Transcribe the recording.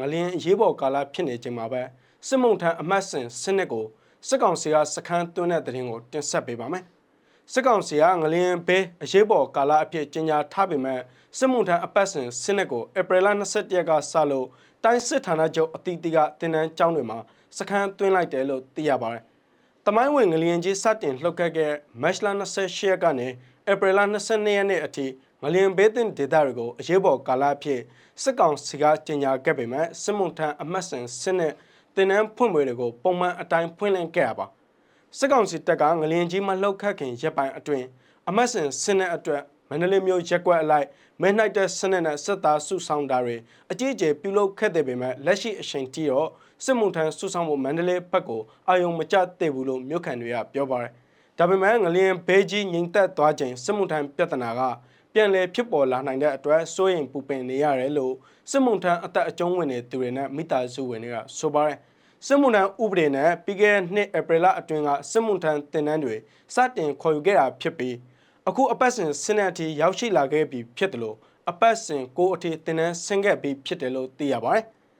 ငလင်းရေးပေါ်ကာလဖြစ်နေချိန်မှာပဲစစ်မုံထံအမတ်စင်စနစ်ကိုစစ်ကောင်စီကစခန်းသွင်းတဲ့တဲ့ရင်ကိုတင်ဆက်ပေးပါမယ်။စစ်ကောင်စီကငလင်းဘေးအရေးပေါ်ကာလအဖြစ်ကြေညာထားပေမဲ့စစ်မုံထံအပတ်စဉ်စနစ်ကိုဧပြီလ22ရက်ကစလို့တိုင်းစစ်ဌာနချုပ်အတီးတီးကတင်နန်းကျောင်းတွေမှာစခန်းသွင်းလိုက်တယ်လို့သိရပါတယ်။တမိုင်းဝင်ငလျင်ကြီးစတင်လှုပ်ခတ်ခဲ့မတ်လ28ရက်ကနေဧပြီလ22ရက်နေ့အထိ ငလျင်ဘေးတင်ဒေသတွေကိုအရေးပေါ်ကာလအဖြစ်စစ်ကောင်စီကကြေညာခဲ့ပေမဲ့စစ်မုံထံအမတ်စဉ်စနစ်တင်နန်းဖွင့်ပွဲတွေကိုပုံမှန်အတိုင်းဖွင့်လှစ်ခဲ့ရပါစစ်ကောင်စီတပ်ကငလျင်ကြီးမလှုပ်ခတ်ခင်ရပ်ပိုင်းအတွင်းအမတ်စဉ်စနစ်အတွက်မန္တလေးမြို့ရက်ကွက်အလိုက်မဲနှိုက်တဲ့စနစ်နဲ့စစ်သားစုဆောင်တာတွေအကြီးအကျယ်ပြုလုပ်ခဲ့တဲ့ပေမဲ့လက်ရှိအချိန်ထိတော့စစ်မှုထမ်းစုဆောင်မှုမန္တလေးဘက်ကိုအာယုံမကျသေးဘူးလို့မြို့ခံတွေကပြောပါတယ်။ဒါပေမဲ့ငလျင်ဘေးကြီးငိမ့်သက်သွားချိန်စစ်မှုထမ်းပြဿနာက ပြန်လည်ဖြစ်ပေါ်လာနိုင်တဲ့အတွက်စိုးရိမ်ပူပင်နေရတယ်လို့စစ်မှုထမ်းအသက်အကျုံးဝင်နေသူတွေနဲ့မိသားစုဝင်တွေကဆိုပါတယ်။စစ်မှုထမ်းဥပဒေနဲ့ပြီးခဲ့တဲ့နှစ်ဧပြီလအတွင်းကစစ်မှုထမ်းတင်နန်းတွေစတင်ခေါ်ယူခဲ့တာဖြစ်ပြီးအခုအပတ်စဉ်စနစ်အထိရောက်ရှိလာခဲ့ပြီဖြစ်တယ်လို့အပတ်စဉ်ကိုအထိတင်နန်းဆင်းခဲ့ပြီးဖြစ်တယ်လို့သိရပါတယ်။